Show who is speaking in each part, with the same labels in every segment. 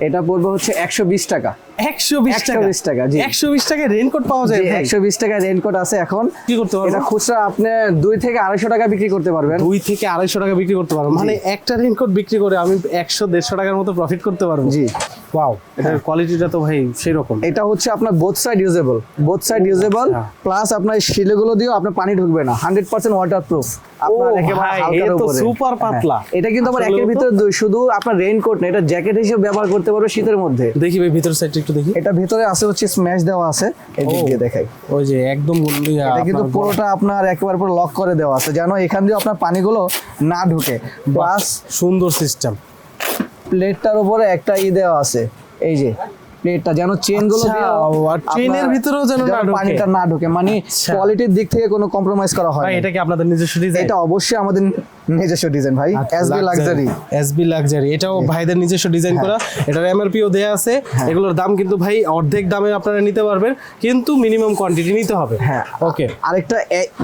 Speaker 1: এটা পড়বে হচ্ছে একশো বিশ টাকা।
Speaker 2: একশো বিশ টাকা?
Speaker 1: বিশ টাকা, জি।
Speaker 2: একশো বিশ টাকায় রেনকোট পাওয়া যায়?
Speaker 1: একশো বিশ টাকা রেনকোট আছে এখন।
Speaker 2: কি করতে পারবেন
Speaker 1: এটা খুচরা আপনি দুই থেকে আড়াইশো টাকা বিক্রি করতে পারবেন।
Speaker 2: দুই থেকে আড়াইশো টাকা বিক্রি করতে পারবেন মানে একটা রেনকোট বিক্রি করে আমি একশো দেড়শো টাকার মতো প্রফিট করতে পারব।
Speaker 1: জি।
Speaker 2: ওয়াও এটার কোয়ালিটিটা তো ভাই সেই রকম
Speaker 1: এটা হচ্ছে আপনার both side usable both side usable. Plus আপনার শিলেগুলো দিয়েও আপনার পানি ঢুকবে না। হান্ড্রেড পার্সেন্ট ওয়াটার প্রুফ আপনার একেবারে হালকার উপরে।
Speaker 2: super পাতলা।
Speaker 1: হ্যাঁ, এটা কিন্তু আবার একের ভিতরে দুই, শুধু আপনার রেইনকোট না এটা জ্যাকেট হিসেবে ব্যবহার করতে পারবে শীতের মধ্যে।
Speaker 2: দেখি ভাই ভিতর সাইডটা একটু দেখি।
Speaker 1: এটা ভিতরে আছে হচ্ছে স্ম্যাশ দেওয়া আছে। এই দিক দিয়ে দেখাই।
Speaker 2: ওই যে একদম
Speaker 1: এটা কিন্তু পুরোটা আপনার একেবারে পুরো লক করে দেওয়া আছে। যেন এখান দিয়ে আপনার পানিগুলো না ঢুকে। প্লাস
Speaker 2: সুন্দর সিস্টেম
Speaker 1: প্লেটটার উপরে একটা ই দেওয়া আছে। এই যে প্লেটটা যেন চেনগুলো
Speaker 2: আচ্ছা, আর চেনের ভিতরেও যেন না ঢোকে।
Speaker 1: পানিটা না ঢোকে। মানে
Speaker 2: আচ্ছা।
Speaker 1: কোয়ালিটির দিক থেকে কোনো কম্প্রোমাইজ করা হয়।
Speaker 2: এটা কি আপনাদের নিজস্ব ডিজাইন
Speaker 1: এটা অবশ্যই আমাদের নিজস্ব ডিজাইন ভাই।
Speaker 2: আচ্ছা,
Speaker 1: এসবি লাক্সারি
Speaker 2: এসবি লাক্সারি এটাও ভাইদের নিজস্ব ডিজাইন করা। এটার এমআরপিও দেয়া আছে।
Speaker 1: হ্যাঁ।
Speaker 2: এগুলোর দাম কিন্তু ভাই অর্ধেক দামে আপনারা নিতে পারবেন। কিন্তু মিনিমাম কোয়ান্টিটি নিতে হবে।
Speaker 1: হ্যাঁ।
Speaker 2: ওকে
Speaker 1: আরেকটা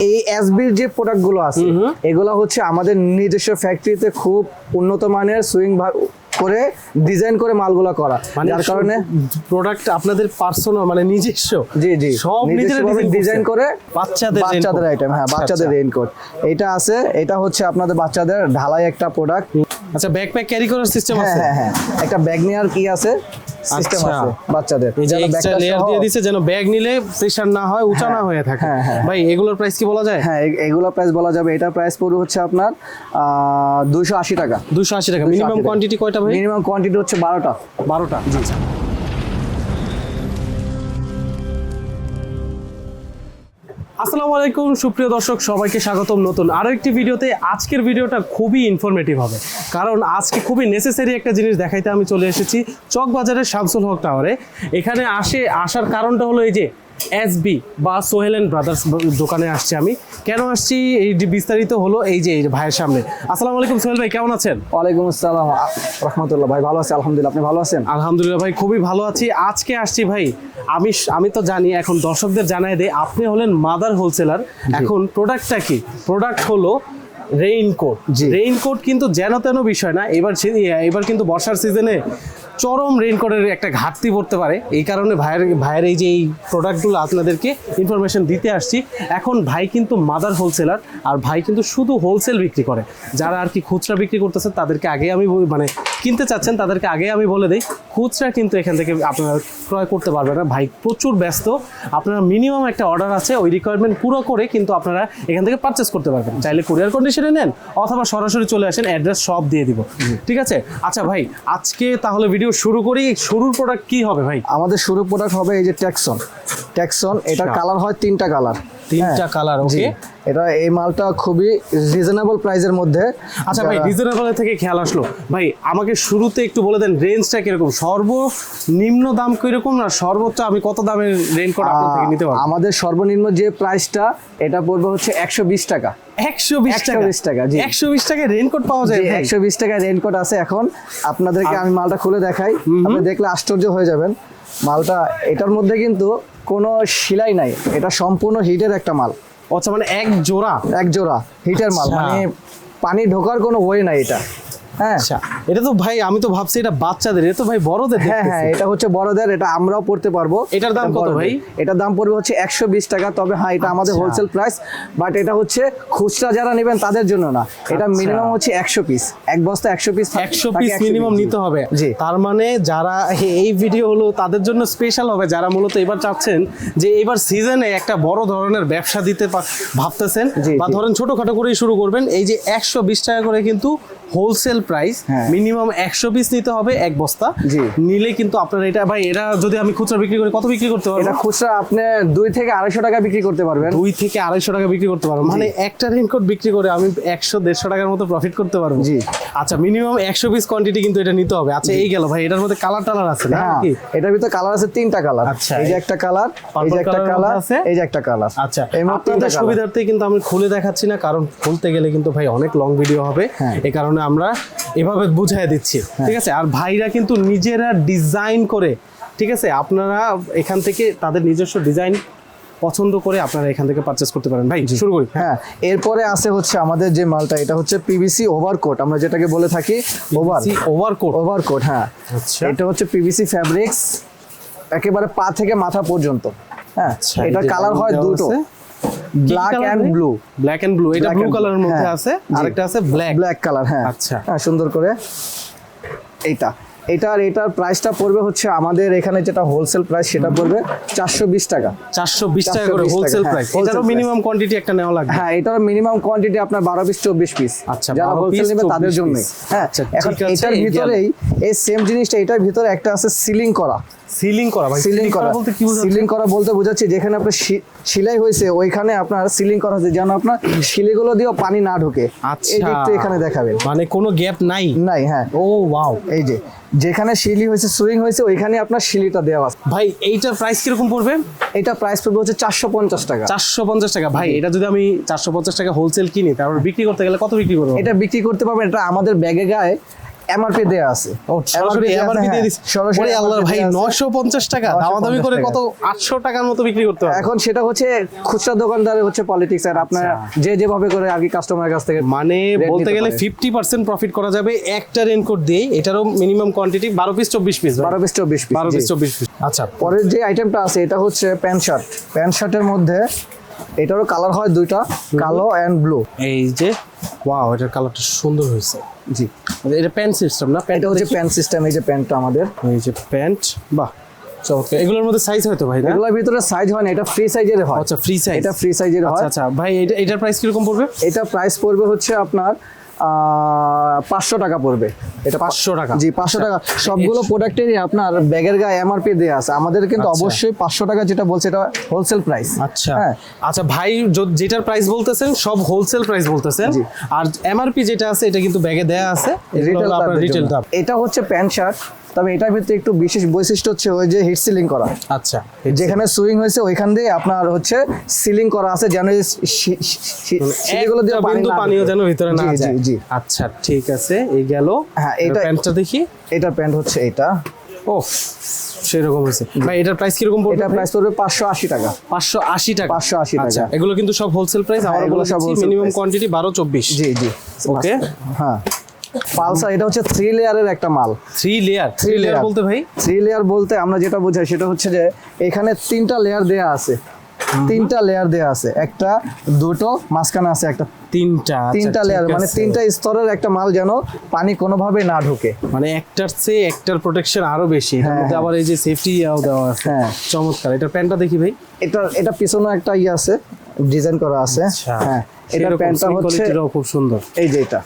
Speaker 1: এই এসবির যে প্রোডাক্টগুলো আছে এগুলো হচ্ছে আমাদের নিজস্ব ফ্যাক্টরিতে খুব উন্নত মানের সুইং করে ডিজাইন করে মালগুলো করা।
Speaker 2: মানে
Speaker 1: যার কারণে
Speaker 2: প্রোডাক্ট আপনাদের পার্সোনাল মানে নিজস্ব।
Speaker 1: জি জি।
Speaker 2: সব নিজেরা
Speaker 1: ডিজাইন করে
Speaker 2: বাচ্চাদের
Speaker 1: বাচ্চাদের আইটেম হ্যাঁ
Speaker 2: আচ্ছা,
Speaker 1: বাচ্চাদের
Speaker 2: আচ্ছা।
Speaker 1: রেইনকোট এটা আছে এটা হচ্ছে আপনাদের বাচ্চাদের ঢালাই একটা প্রোডাক্ট
Speaker 2: আচ্ছা ব্যাকপ্যাক ক্যারি করার সিস্টেম
Speaker 1: হ্যাঁ
Speaker 2: আছে?
Speaker 1: হ্যাঁ হ্যাঁ। একটা ব্যাগ নেওয়ার কি আছে? সিস্টেম
Speaker 2: আচ্ছা।
Speaker 1: আছে বাচ্চাদের।
Speaker 2: এক্সট্রা লেয়ার দিয়ে যেন ব্যাগ নিলে প্রেসার না হয় উঁচা না হয়ে থাকে।
Speaker 1: হ্যাঁ, হ্যাঁ।
Speaker 2: ভাই এগুলোর প্রাইস কি বলা যায়?
Speaker 1: হ্যাঁ এ- প্রাইস বলা যাবে। এটা প্রাইস পড়বে হচ্ছে আপনার দুইশো আশি টাকা।
Speaker 2: দুশো আশি টাকা। মিনিমাম কোয়ান্টিটি কয়টা ভাই?
Speaker 1: মিনিমাম কোয়ান্টিটি হচ্ছে বারোটা।
Speaker 2: বারোটা। আচ্ছা আসসালামু আলাইকুম, সুপ্রিয় দর্শক, সবাইকে স্বাগতম নতুন আরও একটি ভিডিওতে। আজকের ভিডিওটা খুবই ইনফরমেটিভ হবে, কারণ আজকে খুবই নেসেসারি একটা জিনিস দেখাইতে আমি চলে এসেছি চকবাজারের শামসুল হক টাওয়ারে এখানে আসে, আসার কারণটা হলো এই যে এসবি বা সোহেল অ্যান্ড ব্রাদার্স দোকানে আসছি আমি। কেন আসছি? এই যে বিস্তারিত হলো এই যে ভাইয়ের সামনে। আসসালামু আলাইকুম সোহেল ভাই কেমন আছেন?
Speaker 1: ওয়ালাইকুম আসসালাম। রহমতুল্লাহ ভাই ভালো আছে? আলহামদুলিল্লাহ আপনি ভালো আছেন?
Speaker 2: আলহামদুলিল্লাহ ভাই খুবই ভালো আছি। আজকে আসছি ভাই আমি আমি তো জানি এখন দর্শকদের জানাই দেই আপনি হলেন মাদার হোলসেলার। এখন প্রোডাক্টটা কি? প্রোডাক্ট হলো রেইনকোট। রেইনকোট কিন্তু যেন তেন বিষয় না এবার এবার কিন্তু বর্ষার সিজনে চরম রেইনকোটের একটা ঘাটতি পড়তে পারে। এই কারণে ভাইয়ের ভাইয়ের এই যে এই প্রোডাক্টগুলো আপনাদেরকে ইনফরমেশন দিতে আসছি। এখন ভাই কিন্তু মাদার হোলসেলার আর ভাই কিন্তু শুধু হোলসেল বিক্রি করে। যারা আর কি খুচরা বিক্রি করতেছে, তাদেরকে আগে আমি মানে কিনতে চাচ্ছেন তাদেরকে আগে আমি বলে দিই খুচরা কিন্তু এখান থেকে আপনারা ক্রয় করতে পারবেন না। ভাই প্রচুর ব্যস্ত। আপনারা মিনিমাম একটা অর্ডার আছে ওই রিকোয়ারমেন্ট পুরো করে কিন্তু আপনারা এখান থেকে পারচেস করতে পারবেন। চাইলে কুরিয়ার কন্ডিশনে নেন অথবা সরাসরি চলে আসেন অ্যাড্রেস সব দিয়ে দিব। ঠিক আছে? আচ্ছা ভাই আজকে তাহলে ভিডিও শুরু করি। শুরুর প্রোডাক্ট কি হবে ভাই?
Speaker 1: আমাদের শুরু প্রোডাক্ট হবে এই যে ট্যাক্সন ট্যাক্সন এটার। কালার হয় তিনটা কালার
Speaker 2: তিনটা কালার ওকে
Speaker 1: এটা এই মালটা খুবই রিজনেবল প্রাইসের মধ্যে।
Speaker 2: আচ্ছা ভাই রিজনেবল থেকে খেয়াল আসলো। ভাই আমাকে শুরুতে একটু বলে দেন রেঞ্জটা কীরকম? সর্বনিম্ন দাম কীরকম না সর্বোচ্চ আমি কত দামের রেইনকোট আপনার থেকে নিতে পারব?
Speaker 1: আমাদের সর্বনিম্ন যে প্রাইসটা এটা পড়বে হচ্ছে একশো বিশ টাকা।
Speaker 2: একশো বিশ টাকা?
Speaker 1: 120 টাকা, জি।
Speaker 2: একশো বিশ টাকায় পাওয়া যায়
Speaker 1: একশো বিশ রেনকোট আছে এখন। আপনাদেরকে আমি মালটা খুলে দেখাই। আপনি দেখলে আশ্চর্য হয়ে যাবেন। মালটা এটার মধ্যে কিন্তু কোনো সেলাই নাই। এটা সম্পূর্ণ হিটের একটা মাল।
Speaker 2: আচ্ছা মানে এক জোড়া?
Speaker 1: এক জোড়া হিটের মাল।
Speaker 2: আচ্ছা।
Speaker 1: মানে পানি ঢোকার কোনো ওয়ে নাই এটা। হ্যাঁ।
Speaker 2: আচ্ছা এটা তো ভাই আমি তো ভাবছি এটা বাচ্চাদের এটা তো ভাই বড়দের
Speaker 1: হ্যাঁ হ্যাঁ এটা হচ্ছে বড়দের এটা আমরাও পড়তে পারব।
Speaker 2: এটার দাম কত ভাই?
Speaker 1: এটার দাম পড়বে হচ্ছে একশো বিশ টাকা তবে হ্যাঁ এটা আমাদের
Speaker 2: আচ্ছা।
Speaker 1: হোলসেল প্রাইস বাট এটা হচ্ছে খুচরা যারা নেবেন তাদের জন্য না। এটা
Speaker 2: আচ্ছা।
Speaker 1: মিনিমাম হচ্ছে একশো পিস। এক বস্তা একশো পিস
Speaker 2: একশো পিস মিনিমাম নিতে হবে।
Speaker 1: জি।
Speaker 2: তার মানে যারা এই ভিডিও হলো তাদের জন্য স্পেশাল হবে। যারা মূলত এবার চাচ্ছেন যে এবার সিজনে একটা বড় ধরনের ব্যবসা দিতে ভাবতেছেন বা। ধরেন ছোটখাটো করেই শুরু করবেন এই যে একশো বিশ টাকা করে কিন্তু হোলসেল প্রাইস
Speaker 1: হ্যাঁ।
Speaker 2: মিনিমাম একশো পিস নিতে হবে এক বস্তা।
Speaker 1: জি।
Speaker 2: নিলে কিন্তু আপনার এটা ভাই এটা যদি আমি খুচরা বিক্রি করি কত বিক্রি করতে পারব?
Speaker 1: এটা খুচরা আপনি দুই থেকে আড়াইশো টাকা বিক্রি করতে পারবেন।
Speaker 2: দুই থেকে আড়াইশো টাকা বিক্রি করতে পারব। মানে একটা রেনকোট বিক্রি করে আমি একশো দেড়শো টাকার মতো প্রফিট করতে পারব।
Speaker 1: জি।
Speaker 2: আচ্ছা মিনিমাম একশো পিস কোয়ান্টিটি কিন্তু এটা নিতে হবে। আচ্ছা এই গেল ভাই এটার মধ্যে কালার টালার আছে না?
Speaker 1: হ্যাঁ
Speaker 2: কি?
Speaker 1: এটার ভিতরে কালার আছে তিনটা কালার
Speaker 2: আচ্ছা,
Speaker 1: এই যে একটা কালার এই যে একটা কালার
Speaker 2: আছে?
Speaker 1: এই যে একটা কালার
Speaker 2: আচ্ছা
Speaker 1: এই
Speaker 2: আপনাদের সুবিধার্থে কিন্তু আমি খুলে দেখাচ্ছি না কারণ খুলতে গেলে কিন্তু ভাই অনেক লং ভিডিও হবে।
Speaker 1: হ্যাঁ।
Speaker 2: এই কারণে আমরা এভাবে বুঝাই দিচ্ছি ঠিক আছে? আর ভাইরা কিন্তু নিজেরা ডিজাইন করে ঠিক আছে? আপনারা এখান থেকে তাদের নিজস্ব ডিজাইন পছন্দ করে আপনারা এখান থেকে পারচেস করতে পারেন। ভাই শুরু করি।
Speaker 1: হ্যাঁ এরপরে আছে হচ্ছে আমাদের যে মালটা এটা হচ্ছে পিভিসি ওভারকোট আমরা যেটাকে বলে থাকি ওভার
Speaker 2: ওভারকোট
Speaker 1: ওভারকোট হ্যাঁ।
Speaker 2: আচ্ছা।
Speaker 1: এটা হচ্ছে পিভিসি ফ্যাব্রিক্স একেবারে পা থেকে মাথা পর্যন্ত। হ্যাঁ
Speaker 2: আচ্ছা,
Speaker 1: এটার কালার হয় দুটো। Black and blue
Speaker 2: black and blue এটা ব্লু কালারের মধ্যে
Speaker 1: হ্যাঁ,
Speaker 2: আছে আরেকটা আছে ব্ল্যাক
Speaker 1: ব্ল্যাক কালার হ্যাঁ।
Speaker 2: আচ্ছা।
Speaker 1: হ্যাঁ সুন্দর করে। এইটা। এটার এটার প্রাইসটা পড়বে হচ্ছে আমাদের এখানে যেটা হোলসেল প্রাইস সেটা পড়বে চারশো বিশ টাকা।
Speaker 2: চারশো বিশ টাকা করে হোলসেল
Speaker 1: হ্যাঁ,
Speaker 2: প্রাইস এটারও মিনিমাম কোয়ান্টিটি একটা নেওয়া লাগবে।
Speaker 1: হ্যাঁ এটার মিনিমাম কোয়ান্টিটি আপনার বারো পিস চব্বিশ পিস
Speaker 2: আচ্ছা,
Speaker 1: যারা হোলসেল নেবে তাদের জন্য হ্যাঁ
Speaker 2: আচ্ছা,
Speaker 1: এখন এটার ভিতরেই এই সেম জিনিসটা এটার ভিতরে একটা আছে সিলিং করা।
Speaker 2: সিলিং করা ভাই
Speaker 1: সিলিং করা।
Speaker 2: বলতে কি বোঝাচ্ছে
Speaker 1: সিলিং করা বলতে বোঝাচ্ছি যেখানে আপনার সেলাই হয়েছে ওইখানে আপনার সিলিং করা হয়েছে যেন আপনার শিলিগুলো দিয়েও পানি না ঢোকে।
Speaker 2: আচ্ছা।
Speaker 1: এই দিকটা এখানে দেখাবেন।
Speaker 2: মানে কোনো গ্যাপ নাই?
Speaker 1: নাই হ্যাঁ।
Speaker 2: ও ওয়াও
Speaker 1: এই যে যেখানে শিলি হয়েছে সুইং হয়েছে ওইখানে আপনার শিলিটা দেওয়া আছে।
Speaker 2: ভাই এইটার প্রাইস কীরকম পড়বে?
Speaker 1: এটা প্রাইস পড়বে হচ্ছে চারশো পঞ্চাশ টাকা।
Speaker 2: চারশো পঞ্চাশ টাকা। ভাই এটা যদি আমি চারশো পঞ্চাশ টাকা হোলসেল কিনি তারপর বিক্রি করতে গেলে কত বিক্রি করব?
Speaker 1: এটা বিক্রি করতে পারবে এটা আমাদের ব্যাগে গায়ে। এমআরপি দেওয়া আছে।
Speaker 2: সরাসরি
Speaker 1: দেয়া আছে,
Speaker 2: MRP দিয়ে
Speaker 1: হ্যাঁ,
Speaker 2: দিস।
Speaker 1: সরাসরি
Speaker 2: ওরে আল্লাহ
Speaker 1: MRP
Speaker 2: ভাই
Speaker 1: দেয়া আছে।
Speaker 2: নয়শো পঞ্চাশ টাকা
Speaker 1: 950
Speaker 2: দামাদামি করে কত আটশো টাকার মতো বিক্রি করতে হবে।
Speaker 1: এখন সেটা হচ্ছে খুচরা দোকানদারের হচ্ছে পলিটিক্স আর আপনার যে যেভাবে করে আর কি কাস্টমারের কাছ থেকে
Speaker 2: মানে বলতে গেলে
Speaker 1: পারে।
Speaker 2: ফিফটি পার্সেন্ট প্রফিট করা যাবে একটা রেনকোট দিয়ে এটারও মিনিমাম কোয়ান্টিটি বারো পিস চব্বিশ পিস
Speaker 1: বারো পিস চব্বিশ পিস
Speaker 2: বারো পিস চব্বিশ পিস আচ্ছা।
Speaker 1: পরের যে আইটেমটা আছে এটা হচ্ছে প্যান্ট শার্ট প্যান্ট শার্টের মধ্যে এটারও কালার হয় দুইটা কালো অ্যান্ড ব্লু
Speaker 2: এই যে ওয়াও এটার কালারটা সুন্দর হয়েছে।
Speaker 1: জি।
Speaker 2: এটা প্যান্ট সিস্টেম না?
Speaker 1: প্যান্ট হচ্ছে প্যান্ট সিস্টেম এই যে প্যান্টটা আমাদের।
Speaker 2: এই যে প্যান্ট বাহ চমৎকার। এগুলোর মধ্যে সাইজ হয়তো ভাই
Speaker 1: এগুলোর ভিতরে সাইজ হয় না এটা ফ্রি সাইজের হয়।
Speaker 2: আচ্ছা ফ্রি সাইজ
Speaker 1: এটা ফ্রি সাইজের হয়।
Speaker 2: আচ্ছা আচ্ছা। ভাই এটা এটার প্রাইস কীরকম পড়বে?
Speaker 1: এটা প্রাইস পড়বে হচ্ছে আপনার পাঁচশো টাকা পড়বে। এটা
Speaker 2: 500 টাকা।
Speaker 1: জি পাঁচশো টাকা। সবগুলো প্রোডাক্টেরই আপনার ব্যাগের গায়ে এমআরপি দেওয়া আছে। আমাদের কিন্তু
Speaker 2: আচ্ছা।
Speaker 1: অবশ্যই পাঁচশো টাকা যেটা বলছে এটা হোলসেল প্রাইস
Speaker 2: আচ্ছা।
Speaker 1: হ্যাঁ।
Speaker 2: আচ্ছা ভাই যেটার প্রাইস বলতেছেন সব হোলসেল প্রাইস বলতেছেন। আর এমআরপি যেটা আছে এটা কিন্তু ব্যাগে দেয়া আছে।
Speaker 1: রিটেল
Speaker 2: রিটেল
Speaker 1: এটা হচ্ছে প্যান্ট শার্ট। তবে এটার ভিতরে একটু বিশেষ বৈশিষ্ট্য হচ্ছে ওই যে হিট সিলিং করা।
Speaker 2: আচ্ছা
Speaker 1: যেখানে সুইং হয়েছে ওইখান দিয়ে আপনার হচ্ছে সিলিং করা আছে যেন শি- শিলিগুলো দিয়ে
Speaker 2: বিন্দু পানিও যেন ভিতরে না যায়
Speaker 1: জি জি।
Speaker 2: আচ্ছা ঠিক আছে এই গেল।
Speaker 1: হ্যাঁ,
Speaker 2: এটা প্যান্টটা দেখি।
Speaker 1: এটা প্যান্ট হচ্ছে এটা।
Speaker 2: ও সেরকম হয়েছে। ভাই এটার প্রাইস কীরকম পড়বে
Speaker 1: এটা প্রাইস পড়বে পাঁচশো আশি টাকা।
Speaker 2: পাঁচশো আশি টাকা?
Speaker 1: 580 টাকা।
Speaker 2: আচ্ছা এগুলো কিন্তু সব হোলসেল প্রাইস আমরা বলে
Speaker 1: সব
Speaker 2: মিনিমাম কোয়ান্টিটি বারো চব্বিশ।
Speaker 1: জি জি।
Speaker 2: ওকে
Speaker 1: হ্যাঁ। পালসার এটা হচ্ছে থ্রি লেয়ারের একটা মাল।
Speaker 2: থ্রি লেয়ার থ্রি লেয়ার বলতে ভাই?
Speaker 1: থ্রি লেয়ার বলতে আমরা যেটা বোঝাই সেটা হচ্ছে যে এখানে তিনটা লেয়ার দেয়া আছে। তিনটা লেয়ার দেয়া আছে। একটা দুটো মাঝখানে আছে একটা।
Speaker 2: তিনটা আচ্ছা,
Speaker 1: তিনটা লেয়ার মানে তিনটা স্তরের একটা মাল যেন পানি কোনোভাবে না ঢোকে।
Speaker 2: মানে একটার চেয়ে একটার প্রোটেকশন আরও বেশি। মধ্যে
Speaker 1: হ্যাঁ।
Speaker 2: আবার এই যে সেফটি ইয়াও দেওয়া আছে।
Speaker 1: হ্যাঁ।
Speaker 2: চমৎকার। এটা প্যান্টটা দেখি ভাই।
Speaker 1: এটা এটা পিছনে একটা ইয়ে আছে ডিজাইন করা আছে। হ্যাঁ। এটা প্যান্টটা হচ্ছে
Speaker 2: খুব সুন্দর।
Speaker 1: এই যে এটা।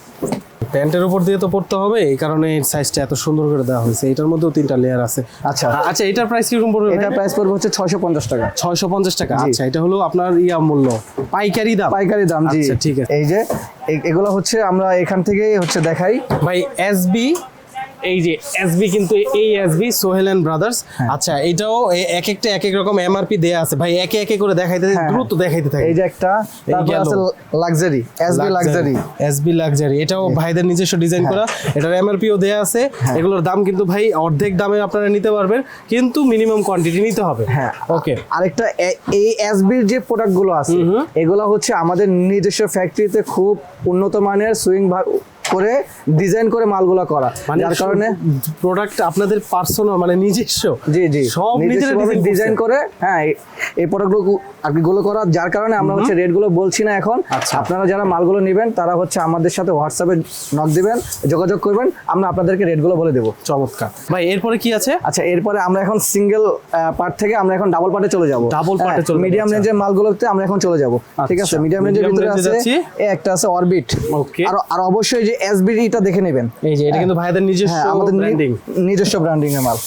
Speaker 2: প্যান্টের উপর দিয়ে তো পড়তে হবে এই কারণে এর সাইজটা এত সুন্দর করে দেওয়া হয়েছে। এটার মধ্যেও তিনটা লেয়ার আছে।
Speaker 1: আচ্ছা।
Speaker 2: আচ্ছা এটার প্রাইস কীরকম পড়বে
Speaker 1: এটা প্রাইস পড়বে হচ্ছে ছয়শো পঞ্চাশ টাকা।
Speaker 2: ছয়শো পঞ্চাশ টাকা। আচ্ছা এটা হলো আপনার ইয়া মূল্য। পাইকারি দাম।
Speaker 1: পাইকারি দাম জি।
Speaker 2: আচ্ছা, ঠিক আছে।
Speaker 1: এই যে এগুলো হচ্ছে আমরা এখান থেকেই হচ্ছে দেখাই।
Speaker 2: ভাই এসবি এই যে এসবি কিন্তু এই এসবি সোহেল এন্ড ব্রাদার্স
Speaker 1: হ্যাঁ।
Speaker 2: আচ্ছা এটাও এক একটা এক এক রকম এমআরপি দেয়া আছে। ভাই একে একে করে দেখাইতে
Speaker 1: হ্যাঁ,
Speaker 2: দ্রুত দেখাইতে থাকে।
Speaker 1: এই যে একটা তারপর। আছে luxury SB luxury
Speaker 2: SB luxury এটাও ভাইদের নিজস্ব ডিজাইন করা। এটার এমআরপিও দেয়া আছে।
Speaker 1: হ্যাঁ।
Speaker 2: এগুলোর দাম কিন্তু ভাই অর্ধেক দামে আপনারা নিতে পারবেন। কিন্তু মিনিমাম কোয়ান্টিটি নিতে হবে।
Speaker 1: হ্যাঁ।
Speaker 2: ওকে
Speaker 1: আরেকটা এই এসবির যে প্রোডাক্টগুলো আছে এগুলো হচ্ছে আমাদের নিজস্ব ফ্যাক্টরিতে খুব উন্নত মানের সুইং করে ডিজাইন করে মালগুলো করা।
Speaker 2: মানে
Speaker 1: যার কারণে
Speaker 2: প্রোডাক্ট আপনাদের পার্সোনাল মানে নিজস্ব।
Speaker 1: জি জি।
Speaker 2: সব নিজেরা
Speaker 1: ডিজাইন করে হ্যাঁ এই- প্রোডাক্টগুলো গুলো করা যার কারণে আমরা হচ্ছে রেটগুলো বলছি না এখন।
Speaker 2: আচ্ছা।
Speaker 1: আপনারা যারা মালগুলো নেবেন তারা হচ্ছে আমাদের সাথে হোয়াটসঅ্যাপে নক দিবেন যোগাযোগ করবেন আমরা আপনাদেরকে রেটগুলো বলে দেবো।
Speaker 2: চমৎকার। ভাই এরপরে কি আছে?
Speaker 1: আচ্ছা এরপরে আমরা এখন সিঙ্গেল পার্ট থেকে আমরা এখন ডাবল পার্টে চলে যাব।
Speaker 2: ডাবল এ চলে
Speaker 1: মিডিয়াম
Speaker 2: আচ্ছা।
Speaker 1: রেঞ্জের মালগুলোতে আমরা এখন চলে যাব। ঠিক আছে?
Speaker 2: আচ্ছা,
Speaker 1: মিডিয়াম রেঞ্জের ভিতরে আছে একটা আছে অরবিট
Speaker 2: ওকে
Speaker 1: আর আর অবশ্যই যে এসবিটা দেখে নেবেন।
Speaker 2: এই যে এটা কিন্তু ভাইদের নিজস্ব
Speaker 1: হ্যাঁ আমাদের
Speaker 2: ব্র্যান্ডিং
Speaker 1: নিজস্ব ব্র্যান্ডিং এর মাল।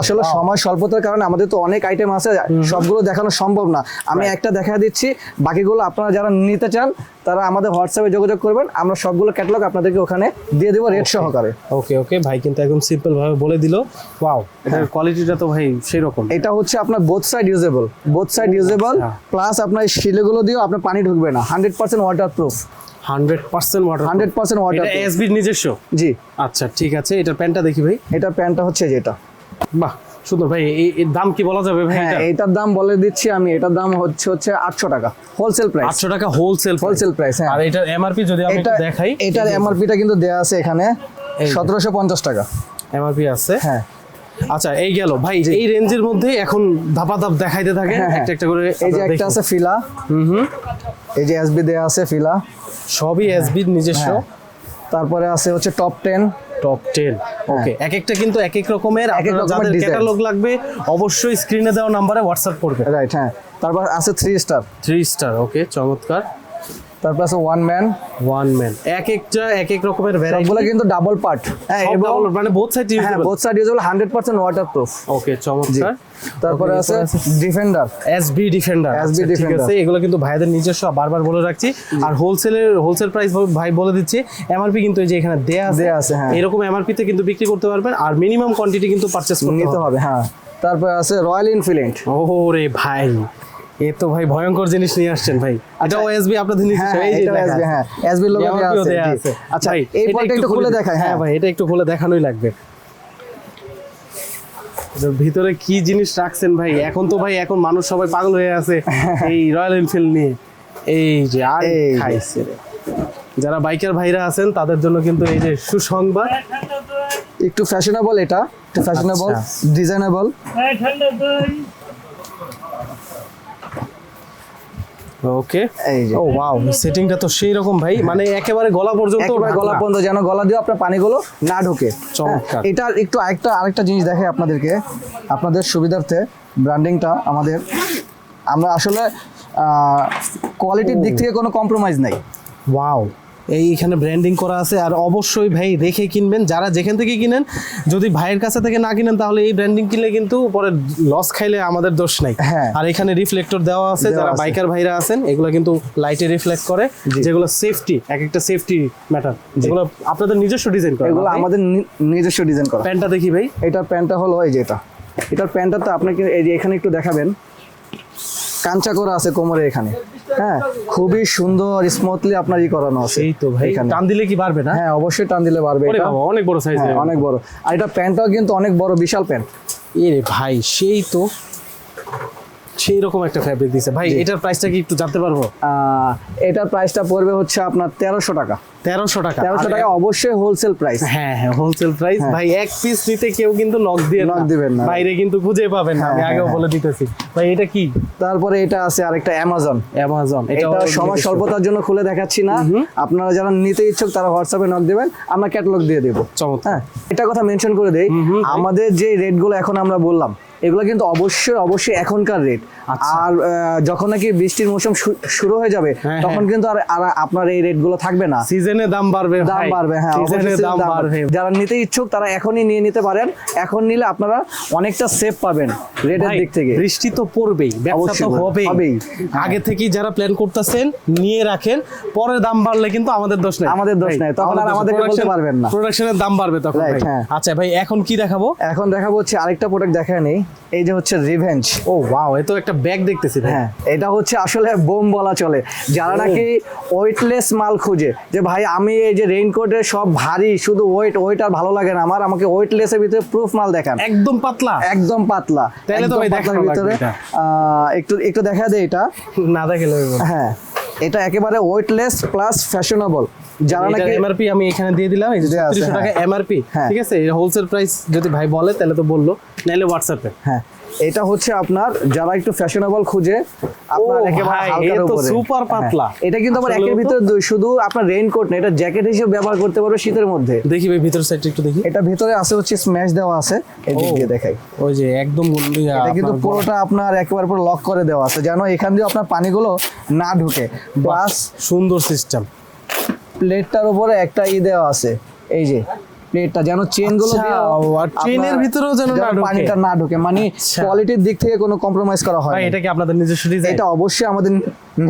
Speaker 1: আসলে সময় স্বল্পতার কারণে আমাদের তো অনেক আইটেম আছে সবগুলো দেখানো সম্ভব না। আমি একটা দেখা দিচ্ছি বাকিগুলো আপনারা যারা নিতে চান তারা আমাদের হোয়াটসঅ্যাপে যোগাযোগ করবেন। আমরা সবগুলো ক্যাটালগ আপনাদেরকে ওখানে দিয়ে দেবো রেট সহকারে।
Speaker 2: ওকে ওকে ভাই কিন্তু একদম সিম্পল ভাবে বলে দিল। ওয়াও এটার কোয়ালিটিটা তো ভাই সেই রকম
Speaker 1: এটা হচ্ছে আপনার both side usable both side usable. Plus আপনার শিলেগুলো দিয়েও আপনার পানি ঢুকবে না। Hundred percent waterproof
Speaker 2: hundred percent water
Speaker 1: hundred percent water
Speaker 2: এসবির নিজস্ব?
Speaker 1: জি।
Speaker 2: আচ্ছা ঠিক আছে এটার প্যান্টটা দেখি ভাই।
Speaker 1: এটার প্যান্টটা হচ্ছে যেটা।
Speaker 2: বাহ সুন্দর ভাই এই- এর দাম কি বলা যাবে ভাই
Speaker 1: হ্যাঁ এটার দাম বলে দিচ্ছি আমি এটার দাম হচ্ছে হচ্ছে আটশো টাকা হোলসেল প্রাইস
Speaker 2: আটশো টাকা হোলসেল
Speaker 1: হোলসেল প্রাইস হ্যাঁ।
Speaker 2: আর এটার এমআরপি যদি আমি একটু দেখাই
Speaker 1: এটার এমআরপিটা কিন্তু দেয়া আছে এখানে
Speaker 2: এই যে।
Speaker 1: সতেরোশো পঞ্চাশ টাকা।
Speaker 2: এমআরপি আছে।
Speaker 1: হ্যাঁ।
Speaker 2: আচ্ছা এই গেল। ভাই এই রেঞ্জের মধ্যে এখন ধাপা ধাপ দেখাইতে থাকে।
Speaker 1: হ্যাঁ, হ্যাঁ।
Speaker 2: একটা একটা করে
Speaker 1: এই যে একটা আছে ফিলা।
Speaker 2: হুম হুম।
Speaker 1: এই যে এসবি দেয়া আছে ফিলা।
Speaker 2: সবই এসবির নিজস্ব।
Speaker 1: হ্যাঁ। তারপরে আছে হচ্ছে top ten
Speaker 2: top ten okay এক একটা কিন্তু এক এক রকমের।
Speaker 1: এক
Speaker 2: আপনারা
Speaker 1: রকমের
Speaker 2: যাদের ক্যাটালগ লাগবে অবশ্যই স্ক্রিনে দেওয়া নাম্বারে হোয়াটসঅ্যাপ করবে
Speaker 1: রাইট হ্যাঁ। তারপর আছে three star
Speaker 2: three star okay চমৎকার।
Speaker 1: তারপর আছে ওয়ান ম্যান
Speaker 2: ওয়ান ম্যান এক একটা এক এক রকমের ভ্যারাইটি
Speaker 1: সবগুলো কিন্তু ডাবল পার্ট হ্যাঁ এবং
Speaker 2: মানে বোথ সাইড
Speaker 1: হ্যাঁ both side usable hundred percent waterproof
Speaker 2: okay চমৎকার।
Speaker 1: তারপরে আছে ডিফেন্ডার
Speaker 2: এসবি ডিফেন্ডার
Speaker 1: SB
Speaker 2: ঠিক
Speaker 1: Defender।
Speaker 2: আছে এগুলো কিন্তু ভাইদের নিজস্ব বারবার বলে রাখছি। আর হোলসেলের হোলসেল প্রাইস ভাই বলে দিচ্ছে এমআরপি কিন্তু এই যে এখানে দেয়া আছে
Speaker 1: দেয়া আছে, হ্যাঁ।
Speaker 2: এরকম এমআরপি তে কিন্তু বিক্রি করতে পারবেন আর মিনিমাম কোয়ান্টিটি কিন্তু পারচেজ করতে হবে।
Speaker 1: হ্যাঁ। তারপরে আছে রয়্যাল ইনফিল্ড
Speaker 2: রে ভাই। এ তো ভাই ভয়ঙ্কর জিনিস নিয়ে আসছেন ভাই। এটাও এসবি আপনাদের নিজস্ব
Speaker 1: হ্যাঁ
Speaker 2: এই যে
Speaker 1: এটা
Speaker 2: লেখা
Speaker 1: হ্যাঁ এসবি লোগো দেয়া আছে। আচ্ছা এই
Speaker 2: এটা
Speaker 1: একটু খুলে দেখাই
Speaker 2: হ্যাঁ
Speaker 1: হ্যাঁ।
Speaker 2: ভাই এটা একটু খুলে দেখানোই লাগবে। ভিতরে কি জিনিস রাখছেন ভাই? এখন তো ভাই এখন মানুষ সবাই পাগল হয়ে আছে এই রয়্যাল এনফিল্ড নিয়ে। এই যে আর খাইছে। যারা বাইকার ভাইরা আছেন তাদের জন্য কিন্তু এই যে সুসংবাদ।
Speaker 1: একটু ফ্যাশনেবল এটা। একটু ফ্যাশনেবল
Speaker 2: আচ্ছা।
Speaker 1: ডিজাইনেবল
Speaker 2: ওকে ও ওয়াও সেটিংটা তো সেই রকম ভাই। মানে একেবারে গলা পর্যন্ত
Speaker 1: একেবারে গলা পর্যন্ত যেন গলা দিয়ে আপনার পানিগুলো না ঢোকে।
Speaker 2: চমৎকার।
Speaker 1: এটা একটু আরেকটা আরেকটা জিনিস দেখাই আপনাদেরকে। আপনাদের সুবিধার্থে ব্র্যান্ডিংটা আমাদের আমরা আসলে কোয়ালিটির দিক থেকে কোনো কম্প্রোমাইজ নাই।
Speaker 2: ওয়াও এই এখানে ব্র্যান্ডিং করা আছে। আর অবশ্যই ভাই দেখে কিনবেন। যারা যেখান থেকে কিনেন যদি ভাইয়ের কাছে থেকে না কিনেন তাহলে এই ব্র্যান্ডিং কিনলে কিন্তু পরে লস খাইলে আমাদের দোষ নাই।
Speaker 1: হ্যাঁ।
Speaker 2: আর এখানে রিফ্লেক্টর দেওয়া আছে যারা বাইকার ভাইরা আছেন এগুলো কিন্তু লাইটে রিফ্লেক্ট করে। যেগুলো সেফটি এক একটা সেফটি ম্যাটার যেগুলো আপনাদের নিজস্ব ডিজাইন করা
Speaker 1: এগুলো আমাদের নিজস্ব ডিজাইন করা।
Speaker 2: প্যান্টটা দেখি ভাই।
Speaker 1: এটার প্যান্টটা হলো এই যে এটা। এটার প্যান্টটা তো আপনাকে এই যে এখানে একটু দেখাবেন। কাঞ্চা করা আছে কোমরে এখানে। হ্যাঁ খুবই সুন্দর স্মুথলি আপনার ই করানো আছে
Speaker 2: এই তো ভাই টান দিলে কি বাড়বে না?
Speaker 1: হ্যাঁ অবশ্যই টান দিলে
Speaker 2: বাড়বে
Speaker 1: এটা।
Speaker 2: অনেক বড় সাইজ
Speaker 1: হ্যাঁ অনেক বড়। আর এটা প্যান্টটাও কিন্তু অনেক বড় বিশাল প্যান্ট।
Speaker 2: এ রে ভাই সেই তো। সেই রকম একটা ফ্যাব্রিক দিছে। ভাই এটার প্রাইসটা কি একটু জানতে পারব?
Speaker 1: এটার প্রাইসটা পড়বে হচ্ছে আপনার তেরোশো টাকা।
Speaker 2: তেরোশো টাকা।
Speaker 1: তেরোশো টাকা অবশ্যই হোলসেল প্রাইস
Speaker 2: হ্যাঁ হ্যাঁ হোলসেল প্রাইস
Speaker 1: হ্যাঁ।
Speaker 2: ভাই এক পিস নিতে কেউ কিন্তু নক দিয়ে
Speaker 1: knock দিবেন না।
Speaker 2: বাইরে কিন্তু খুঁজে পাবেন না।
Speaker 1: হ্যাঁ,
Speaker 2: আমি
Speaker 1: হ্যাঁ,
Speaker 2: আগেও। বলে দিতেছি। ভাই এটা কি?
Speaker 1: তারপরে এটা আছে আরেকটা অ্যামাজন
Speaker 2: অ্যামাজন
Speaker 1: এটা সময় স্বল্পতার জন্য খুলে দেখাচ্ছি না। আপনারা যারা নিতে ইচ্ছুক তারা হোয়াটসঅ্যাপে নক দিবেন। আমরা ক্যাটালগ দিয়ে দেবো।
Speaker 2: চমৎকার।
Speaker 1: হ্যাঁ এটা কথা মেনশন করে দেই। আমাদের যে রেটগুলো এখন আমরা বললাম এগুলো কিন্তু অবশ্যই অবশ্যই এখনকার রেট
Speaker 2: আচ্ছা।
Speaker 1: আর যখন নাকি বৃষ্টির মৌসুম শুরু হয়ে যাবে
Speaker 2: হ্যাঁ,
Speaker 1: তখন কিন্তু আর আপনার এই রেটগুলো থাকবে না।
Speaker 2: সিজনে দাম বাড়বে
Speaker 1: দাম বাড়বে হ্যাঁ
Speaker 2: সিজনে দাম বাড়বে।
Speaker 1: যারা নিতে ইচ্ছুক তারা এখনই নিয়ে নিতে পারেন। এখন নিলে আপনারা অনেকটা সেফ পাবেন রেটের দিক থেকে।
Speaker 2: বৃষ্টি তো পড়বেই ব্যবসা তো হবেই।
Speaker 1: হবেই।
Speaker 2: আগে থেকেই যারা প্ল্যান করতেছেন নিয়ে রাখেন পরে দাম বাড়লে কিন্তু আমাদের দোষ নাই।
Speaker 1: আমাদের দোষ নাই, তখন আর আমাদের বলতে পারবেন না।
Speaker 2: প্রোডাকশনের দাম বাড়বে তখন।
Speaker 1: হ্যাঁ।
Speaker 2: আচ্ছা ভাই এখন কি দেখাবো?
Speaker 1: এখন দেখাবো হচ্ছে আরেকটা প্রোডাক্ট দেখা নেই। এই যে হচ্ছে রিভেঞ্জ
Speaker 2: ও ওয়াও এ তো একটা ব্যাগ দেখতেছি
Speaker 1: হ্যাঁ এটা হচ্ছে আসলে বোম বলা চলে। যারা নাকি ওয়েটলেস মাল খুঁজে যে ভাই আমি এই যে রেইনকোটে সব ভারী শুধু ওয়েট ওয়েট আর ভালো লাগে না আমার আমাকে ওয়েটলেসের ভিতরে প্রুফ মাল দেখান।
Speaker 2: একদম পাতলা।
Speaker 1: একদম পাতলা।
Speaker 2: তাহলে তো ভাই
Speaker 1: পাতলার ভিতরে। একটু একটু দেখা দেয় এটা।
Speaker 2: না দেখলে
Speaker 1: হ্যাঁ এটা একেবারে ওয়েটলেস প্লাস ফ্যাশনেবল যারা নাকি
Speaker 2: এমআরপি আমি এখানে দিয়ে দিলাম এই যে
Speaker 1: দেয়া আছে,
Speaker 2: 3600 টাকা। এমআরপি। ঠিক আছে? হোলসেল প্রাইস যদি ভাই বলে তাহলে তো বলল। নাইলে হোয়াটসঅ্যাপে
Speaker 1: হ্যাঁ এটা হচ্ছে আপনার যারা একটু ফ্যাশনেবল খুঁজে আপনার একেবারে হালকার উপরে।
Speaker 2: super
Speaker 1: হ্যাঁ,
Speaker 2: পাতলা।
Speaker 1: এটা কিন্তু আবার একের ভিতরে শুধু আপনার রেইনকোট না এটা জ্যাকেট হিসেবে ব্যবহার করতে পারবে শীতের মধ্যে।
Speaker 2: দেখি ভাই ভিতর সাইডটা একটু দেখি।
Speaker 1: এটা ভিতরে আছে হচ্ছে স্ম্যাশ দেওয়া আছে এই দিক দিয়ে দেখাই।
Speaker 2: ওই যে একদম ইয়া,
Speaker 1: এটা কিন্তু পুরোটা আপনার একেবারে পুরো লক করে দেওয়া আছে যেন এখান দিয়ে আপনার পানিগুলো না ঢুকে। বাস
Speaker 2: সুন্দর সিস্টেম
Speaker 1: প্লেটটার উপরে একটা ই দেওয়া আছে এই যে প্লেটটা যেন চেনগুলো
Speaker 2: আচ্ছা, চেনের ভিতরেও যেন।
Speaker 1: পানিটা না ঢুকে মানে
Speaker 2: আচ্ছা।
Speaker 1: কোয়ালিটির দিক থেকে কোনো কম্প্রোমাইজ করা হয়।
Speaker 2: এটা কি আপনাদের নিজস্ব ডিজাইন
Speaker 1: এটা অবশ্যই আমাদের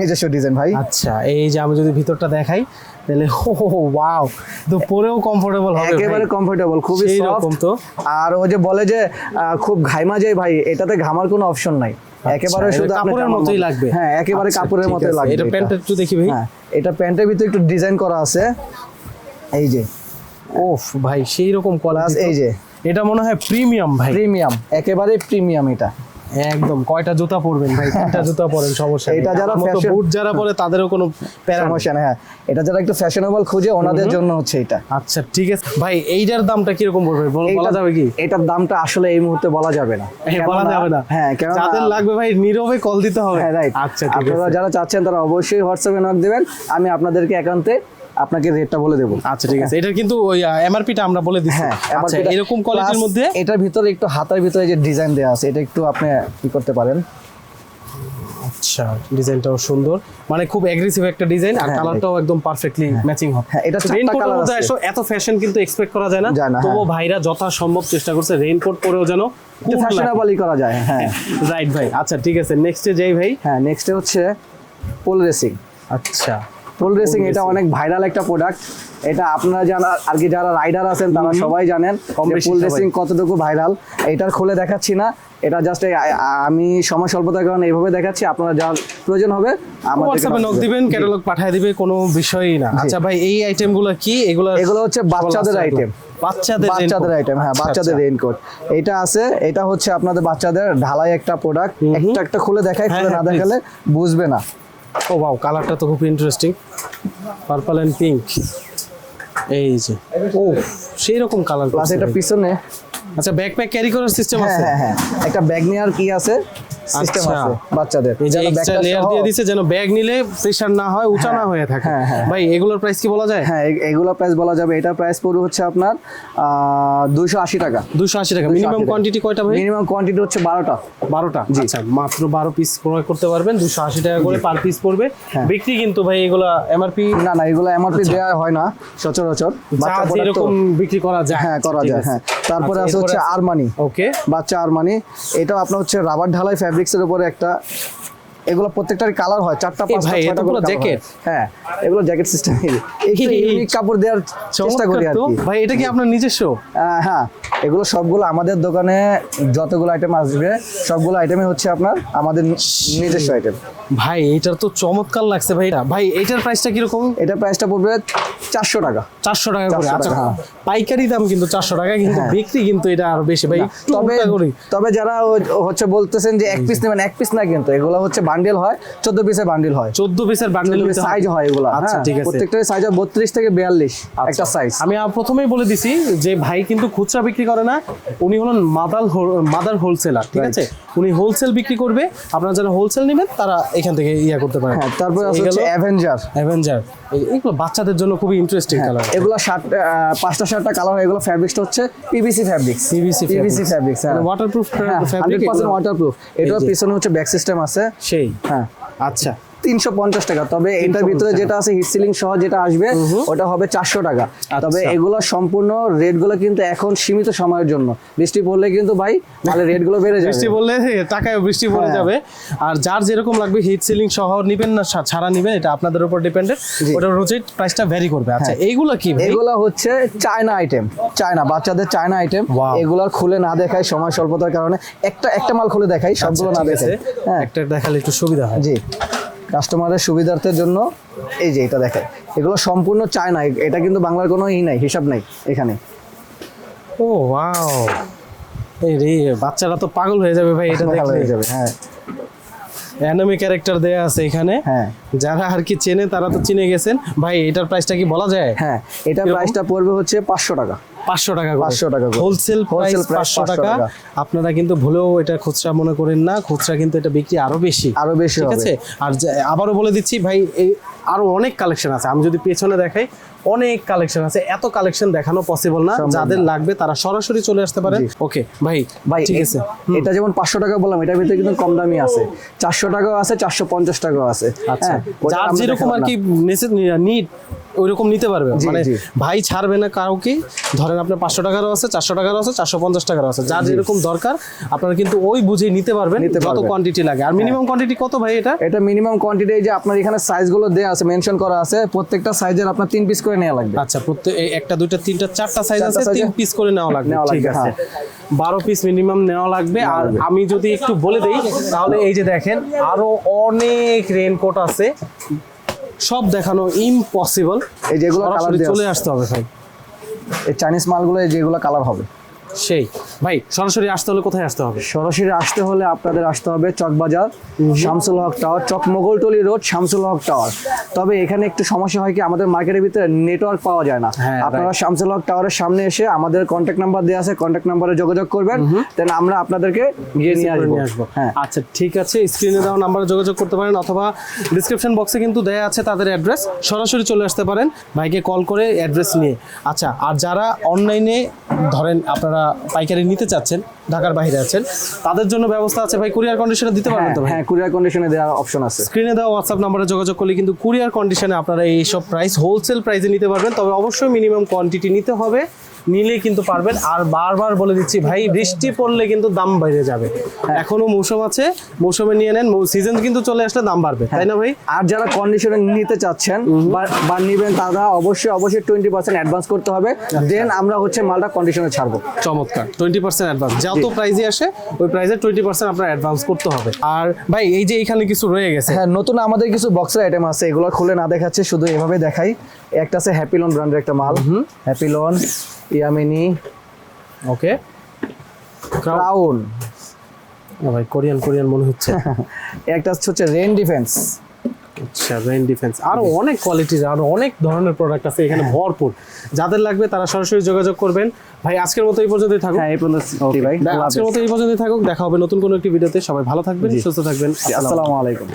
Speaker 1: নিজস্ব ডিজাইন ভাই
Speaker 2: আচ্ছা এই যে আমি যদি ভিতরটা দেখাই তাহলে ও ওয়াও তো পরেও কমফোর্টেবল হবে
Speaker 1: একেবারে। কমফোর্টেবল খুবই সফট
Speaker 2: তো।
Speaker 1: আর ও যে বলে যে খুব ঘাইমা যায় ভাই এটাতে ঘামার কোনো অপশন নাই একেবারে শুধু
Speaker 2: কাপড়ের মতোই লাগবে।
Speaker 1: হ্যাঁ একেবারে
Speaker 2: আচ্ছা,
Speaker 1: কাপড়ের মতোই লাগবে
Speaker 2: এটা। প্যান্টটা একটু দেখি ভাই।
Speaker 1: হ্যাঁ এটা প্যান্টের ভিতরে একটু ডিজাইন করা আছে। এই যে।
Speaker 2: ওফ ভাই সেই রকম
Speaker 1: কলা এই যে।
Speaker 2: এটা মনে হয় প্রিমিয়াম ভাই।
Speaker 1: প্রিমিয়াম একেবারে প্রিমিয়াম এটা।
Speaker 2: একদম কয়টা জুতা পরবেন ভাই? তিনটা জুতা পরেন সমস্যা
Speaker 1: এটা যারা fashion-
Speaker 2: বুট যারা পরে তাদেরও কোনো
Speaker 1: সমস্যা হ্যাঁ। এটা যারা একটু ফ্যাশনেবল খোঁজে ওনাদের জন্য হচ্ছে এটা।
Speaker 2: আচ্ছা ঠিক আছে। ভাই এইটার দামটা কীরকম পড়বে? বলা যাবে কি?
Speaker 1: এটার দামটা আসলে এই মুহূর্তে বলা যাবে না।
Speaker 2: বলা যাবে না।
Speaker 1: হ্যাঁ কেন
Speaker 2: যাদের লাগবে ভাই নীরবে কল দিতে হবে।
Speaker 1: হ্যাঁ রাইট
Speaker 2: আচ্ছা
Speaker 1: আপনারা যারা চাচ্ছেন তারা অবশ্যই হোয়াটসঅ্যাপে নক দেবেন। আমি আপনাদেরকে একান্তে আপনাকে রেটটা বলে দেবো।
Speaker 2: আচ্ছা ঠিক আছে। এটার কিন্তু ওই এমআরপিটা আমরা বলে দিচ্ছি।
Speaker 1: হ্যাঁ
Speaker 2: আচ্ছা এরকম কোয়ালিটির মধ্যে?
Speaker 1: এটার ভিতরে একটু হাতার ভিতরে যে ডিজাইন দেওয়া আছে এটা একটু আপনি কি করতে পারেন?
Speaker 2: আচ্ছা ডিজাইনটাও সুন্দর। মানে খুব অ্যাগ্রেসিভ একটা ডিজাইন আর
Speaker 1: হ্যাঁ,
Speaker 2: কালারটাও একদম পারফেক্টলি ম্যাচিং হবে।
Speaker 1: হ্যাঁ, এটা চারটা আছে।
Speaker 2: এত ফ্যাশন কিন্তু এক্সপেক্ট করা যায় না। তবুও
Speaker 1: হ্যাঁ।
Speaker 2: ভাইরা যথাসম্ভব চেষ্টা করছে রেইনকোট পরেও যেন
Speaker 1: ফ্যাশনেবলই করা যায় হ্যাঁ।
Speaker 2: রাইট ভাই। আচ্ছা ঠিক আছে নেক্সটে যাই ভাই?
Speaker 1: হ্যাঁ নেক্সট হচ্ছে পোল রেসিং
Speaker 2: আচ্ছা।
Speaker 1: পোল রেসিং এটা অনেক ভাইরাল একটা প্রোডাক্ট এটা আপনারা যারা আর কি যারা রাইডার আছেন তারা সবাই জানেন পোল রেসিং কতটুকু ভাইরাল এটার খুলে দেখাচ্ছি না। এটা জাস্ট আমি সময় স্বল্পতার কারণে এইভাবে দেখাচ্ছি। আপনারা যার প্রয়োজন হবে
Speaker 2: হোয়াটসঅ্যাপে নক
Speaker 1: দিবেন।
Speaker 2: ক্যাটালগ পাঠিয়ে দিবে কোনো বিষয়ই না। আচ্ছা ভাই এই আইটেমগুলো কি? এগুলো
Speaker 1: এগুলো হচ্ছে বাচ্চাদের আইটেম
Speaker 2: বাচ্চাদের
Speaker 1: বাচ্চাদের আইটেম হ্যাঁ
Speaker 2: আচ্ছা,
Speaker 1: বাচ্চাদের রেইনকোট এটা আছে এটা হচ্ছে আপনাদের বাচ্চাদের ঢালাই একটা প্রোডাক্ট একটা একটা খুলে দেখাই
Speaker 2: হ্যাঁ,
Speaker 1: খুলে না
Speaker 2: হ্যাঁ,
Speaker 1: দেখালে বুঝবে না।
Speaker 2: ও বাও কালারটা তো খুব ইন্টারেস্টিং পার্পল এন্ড পিঙ্ক এই যে ও সেই রকম কালার
Speaker 1: প্লাস এটা পিছনে
Speaker 2: আচ্ছা ব্যাকপ্যাক ক্যারি করার সিস্টেম
Speaker 1: হ্যাঁ
Speaker 2: আছে?
Speaker 1: হ্যাঁ হ্যাঁ একটা ব্যাগ নেওয়ার কি আছে? সিস্টেম
Speaker 2: আচ্ছা।
Speaker 1: আছে বাচ্চাদের।
Speaker 2: এক্সট্রা লেয়ার দিয়ে দিছে যেন ব্যাগ নিলে প্রেসার না হয় উঁচা না হয়ে থাকে।
Speaker 1: হ্যাঁ, হ্যাঁ।
Speaker 2: ভাই এগুলোর প্রাইস কি বলা যায়?
Speaker 1: হ্যাঁ এ- এগুলো প্রাইস বলা যাবে। এটার প্রাইস পড়বে হচ্ছে আপনার দুইশো আশি টাকা।
Speaker 2: দুশো আশি টাকা। মিনিমাম কোয়ান্টিটি কয়টা ভাই?
Speaker 1: মিনিমাম কোয়ান্টিটি হচ্ছে বারোটা।
Speaker 2: বারোটা? আচ্ছা মাত্র বারো পিস ক্রয় করতে পারবেন দুশো আশি টাকা করে পার পিস পড়বে।
Speaker 1: হ্যাঁ।
Speaker 2: বিক্রি কিন্তু ভাই এগুলা এমআরপি
Speaker 1: না না এগুলো এমআরপি দেওয়া হয় না সচরাচর। বাচ্চা
Speaker 2: এরকম বিক্রি করা যায়।
Speaker 1: হ্যাঁ করা যায় হ্যাঁ। তারপরে
Speaker 2: আচ্ছা,
Speaker 1: আছে হচ্ছে আরমানি
Speaker 2: ওকে
Speaker 1: বাচ্চা আরমানি এটাও আপনার হচ্ছে রাবার ঢালাই ফ্যাব্রিক্স এর উপরে একটা এগুলো প্রত্যেকটার কালার হয় চারটা পাঁচটা ছয়টা করে
Speaker 2: jacket।
Speaker 1: হয়। হ্যাঁ এগুলো জ্যাকেট সিস্টেম একটু ইউনিক কাপড় দেওয়ার চেষ্টা করি আর কি।
Speaker 2: ভাই এটা কি আপনার নিজস্ব?
Speaker 1: হ্যাঁ এগুলো সবগুলো আমাদের দোকানে যতগুলো আইটেম আসবে সবগুলো আইটেমই হচ্ছে আপনার আমাদের নিজস্ব আইটেম
Speaker 2: ভাই এটার তো চমৎকার লাগছে ভাই। এটা ভাই এটার প্রাইসটা কীরকম?
Speaker 1: এটা প্রাইসটা পড়বে চারশো টাকা।
Speaker 2: চারশো টাকা করে। আচ্ছা
Speaker 1: হ্যাঁ।
Speaker 2: পাইকারি দাম কিন্তু চারশো টাকা কিন্তু বিক্রি কিন্তু এটা আরও বেশি। ভাই
Speaker 1: তবে তবে যারা হচ্ছে বলতেছেন যে এক পিস নেবেন এক পিস না কিন্তু এগুলো হচ্ছে বান্ডেল হয় চোদ্দ পিসের বান্ডেল হয়।
Speaker 2: চোদ্দ পিসের বান্ডেল
Speaker 1: সাইজ হয় এগুলো
Speaker 2: আচ্ছা
Speaker 1: হ্যাঁ,
Speaker 2: ঠিক আছে।
Speaker 1: প্রত্যেকটার সাইজ হয় বত্রিশ থেকে বিয়াল্লিশ একটা
Speaker 2: আচ্ছা।
Speaker 1: সাইজ
Speaker 2: আমি প্রথমেই বলে দিছি যে ভাই কিন্তু খুচরা বিক্রি করে না উনি হলেন মাদার মাদার হোলসেলার ঠিক আছে? উনি হোলসেল বিক্রি করবে আপনারা যারা হোলসেল নেবেন তারা এখান থেকে ইয়া করতে পারেন।
Speaker 1: তারপর তারপরে আছে হচ্ছে অ্যাভেঞ্জার
Speaker 2: অ্যাভেঞ্জার এগুলো বাচ্চাদের জন্য খুবই ইন্টারেস্টিং কালার
Speaker 1: এগুলো শার্ট পাঁচটা শার্টটা কালার হয় এগুলো ফ্যাব্রিক্সটা হচ্ছে PVC fabrics PVC
Speaker 2: PVC.
Speaker 1: Fabrics waterproof
Speaker 2: fabric
Speaker 1: percent waterproof
Speaker 2: এটা
Speaker 1: পিছনে হচ্ছে ব্যাক সিস্টেম আছে।
Speaker 2: সেই।
Speaker 1: হ্যাঁ।
Speaker 2: আচ্ছা।
Speaker 1: তিনশো পঞ্চাশ টাকা। তবে এটার ভিতরে যেটা আছে হিট সিলিং সহ যেটা আসবে ওটা হবে চারশো টাকা। তবে
Speaker 2: আচ্ছা।
Speaker 1: এগুলো সম্পূর্ণ রেটগুলো কিন্তু এখন সীমিত সময়ের জন্য। বৃষ্টি পড়লে কিন্তু ভাই তাহলে রেটগুলো বেড়ে
Speaker 2: বৃষ্টি
Speaker 1: যাবে
Speaker 2: টাকায় বৃষ্টি পড়ে
Speaker 1: হ্যাঁ।
Speaker 2: যাবে। আর যার যেরকম লাগবে হিট সিলিং সহ নিবেন না ছাড়া নিবেন এটা আপনাদের উপর ডিপেন্ডেড ওটার হচ্ছে প্রাইসটা ভ্যারি করবে। আচ্ছা এইগুলো কি
Speaker 1: এগুলো হচ্ছে চায়না আইটেম চায়না বাচ্চাদের চায়না আইটেম এগুলো খুলে না দেখায় সময় স্বল্পতার কারণে। একটা একটা মাল খুলে দেখাই সবগুলো
Speaker 2: আচ্ছা,
Speaker 1: না
Speaker 2: আছে।
Speaker 1: হ্যাঁ।
Speaker 2: একটা দেখালে একটু সুবিধা হয়।
Speaker 1: জি। কাস্টমারের সুবিধার্থের জন্য এই যে এটা দেখায় এগুলো সম্পূর্ণ চায় না এটা কিন্তু বাংলার কোনো ই নাই হিসাব নাই এখানে।
Speaker 2: ও ওয়াও। এই রে বাচ্চারা তো পাগল হয়ে যাবে ভাই এটা দেখলে
Speaker 1: হয়ে যাবে হ্যাঁ।
Speaker 2: অ্যানিমে ক্যারেক্টার দেয়া আছে এখানে।
Speaker 1: হ্যাঁ।
Speaker 2: যারা আর কি চেনে তারা তো চিনে গেছেন। ভাই এটার প্রাইসটা কি বলা যায়?
Speaker 1: হ্যাঁ এটার? প্রাইসটা পড়বে হচ্ছে পাঁচশো টাকা।
Speaker 2: পাঁচশো টাকা
Speaker 1: 500 টাকা।
Speaker 2: হোলসেল প্রাইস পাঁচশো টাকা। আপনারা কিন্তু ভুলেও এটা খুচরা মনে করেন না খুচরা কিন্তু এটা বিক্রি আরও বেশি।
Speaker 1: আরও বেশি
Speaker 2: ঠিক আছে? আর আবারও বলে দিচ্ছি ভাই এই আরও অনেক কালেকশন আছে। আমি যদি পেছনে দেখাই অনেক কালেকশন আছে। এত কালেকশন দেখানো পসিবল না। যাদের লাগবে তারা সরাসরি চলে আসতে পারেন
Speaker 1: জি।
Speaker 2: ওকে ভাই
Speaker 1: ভাই
Speaker 2: ঠিক আছে।
Speaker 1: এটা যেমন পাঁচশো টাকা বললাম এটার ভিতরে কিন্তু কম দামি আছে। চারশো টাকাও আছে চারশো পঞ্চাশ টাকাও আছে।
Speaker 2: আচ্ছা।
Speaker 1: হ্যাঁ,
Speaker 2: যার যেরকম আর কি নিট ওইরকম নিতে পারবে। মানে ভাই ছাড়বে না কাউকে ধরেন আপনার পাঁচশো টাকারও আছে চারশো টাকারও আছে চারশো পঞ্চাশ টাকারও আছে। যার যেরকম দরকার আপনারা কিন্তু ওই বুঝে নিতে পারবেন।
Speaker 1: হ্যাঁ।
Speaker 2: কোয়ান্টিটি লাগে। আর মিনিমাম কোয়ান্টিটি কত ভাই এটা?
Speaker 1: এটা মিনিমাম কোয়ান্টিটি যে আপনার এখানে সাইজগুলো দেওয়া আছে মেনশন করা আছে প্রত্যেকটা সাইজের আপনার তিন পিস করে নেওয়া লাগবে।
Speaker 2: আচ্ছা প্রত্যেক একটা দুইটা তিনটা চারটা সাইজ আছে তিন পিস করে নেওয়া লাগবে। ঠিক আছে। বারো পিস মিনিমাম নেওয়া লাগবে। আর আমি যদি একটু বলে দেই তাহলে এই যে দেখেন আরও অনেক রেনকোট আছে। সব দেখানো ইম্পসিবল
Speaker 1: এই যেগুলো কালার
Speaker 2: চলে আসতে হবে ভাই।
Speaker 1: এই চাইনিজ মালগুলো যেগুলো কালার হবে।
Speaker 2: সেই। ভাই সরাসরি আসতে হলে কোথায় আসতে হবে?
Speaker 1: সরাসরি আসতে হলে আপনাদের আসতে হবে Chawkbazar Shamsul Haque tower Chawk Mogholtuli road Shamsul Haque tower. তবে এখানে একটু সমস্যা হয় কি আমাদের মার্কেটের ভিতরে নেটওয়ার্ক পাওয়া যায় না।
Speaker 2: হ্যাঁ,
Speaker 1: আপনারা শামসুল হক টাওয়ারের সামনে এসে আমাদের কন্ট্যাক্ট নাম্বার দেওয়া আছে কন্ট্যাক্ট নাম্বারে যোগাযোগ করবেন। দেন আমরা আপনাদেরকে গিয়ে নিয়ে আসব।
Speaker 2: নিয়ে আসব।
Speaker 1: হ্যাঁ।
Speaker 2: আচ্ছা ঠিক আছে স্ক্রিনে দেওয়া নাম্বারে যোগাযোগ করতে পারেন অথবা ডিসক্রিপশন বক্সে কিন্তু দেয়া আছে তাদের অ্যাড্রেস সরাসরি চলে আসতে পারেন ভাইকে কল করে অ্যাড্রেস নিয়ে। আচ্ছা আর যারা অনলাইনে ধরেন আপনারা পাইকারি নিতে চাচ্ছেন ঢাকার বাইরে আছেন তাদের জন্য ব্যবস্থা আছে ভাই কুরিয়ার কন্ডিশনে দিতে পারবেন তো
Speaker 1: হ্যাঁ কুরিয়ার কন্ডিশনে দেওয়ার অপশন আছে।
Speaker 2: স্ক্রিনে দেওয়া হোয়াটসঅ্যাপ নাম্বারে যোগাযোগ করলে কিন্তু কুরিয়ার কন্ডিশনে আপনারা এইসব প্রাইস হোলসেল প্রাইসে নিতে পারবেন তবে অবশ্যই মিনিমাম কোয়ান্টিটি নিতে হবে। নিলেই কিন্তু পারবেন। আর বারবার বলে দিচ্ছি ভাই বৃষ্টি পড়লে কিন্তু দাম বেড়ে যাবে। এখনও মৌসুম আছে মৌসুমে নিয়ে নেন সিজন কিন্তু চলে আসলে দাম বাড়বে তাই না ভাই?
Speaker 1: আর যারা কন্ডিশনে নিতে চাচ্ছেন বা- নিবেন তারা অবশ্যই অবশ্যই টোয়েন্টি পার্সেন্ট অ্যাডভান্স করতে হবে। দেন আমরা হচ্ছে মালটা কন্ডিশনে ছাড়বো।
Speaker 2: চমৎকার টোয়েন্টি পার্সেন্ট অ্যাডভান্স যত প্রাইজে আসে ওই প্রাইজে টোয়েন্টি পার্সেন্ট আপনার অ্যাডভান্স করতে হবে। আর ভাই এই যে এখানে কিছু রয়ে গেছে।
Speaker 1: হ্যাঁ নতুন আমাদের কিছু বক্সের আইটেম আছে এগুলো খুলে না দেখাচ্ছে শুধু এভাবে দেখাই। একটা আছে হ্যাপিলন ব্র্যান্ডের একটা মাল। Happylon Yamini
Speaker 2: okay.
Speaker 1: ক্রাউন
Speaker 2: ভাই কোরিয়ান কোরিয়ান মনে হচ্ছে।
Speaker 1: একটা হচ্ছে রেন ডিফেন্স
Speaker 2: আচ্ছা রেন ডিফেন্স আরও অনেক কোয়ালিটির আরও অনেক ধরনের প্রোডাক্ট আছে এখানে ভরপুর। যাদের লাগবে তারা সরাসরি যোগাযোগ করবেন। ভাই আজকের মতো এই পর্যন্তই থাকুক।
Speaker 1: হ্যাঁ এই পর্যন্ত ভাই।
Speaker 2: আজকের মতো এই পর্যন্তই থাকুক। দেখা হবে নতুন কোনো একটি ভিডিওতে। সবাই ভালো থাকবেন সুস্থ থাকবেন।
Speaker 1: আসসালামু আলাইকুম।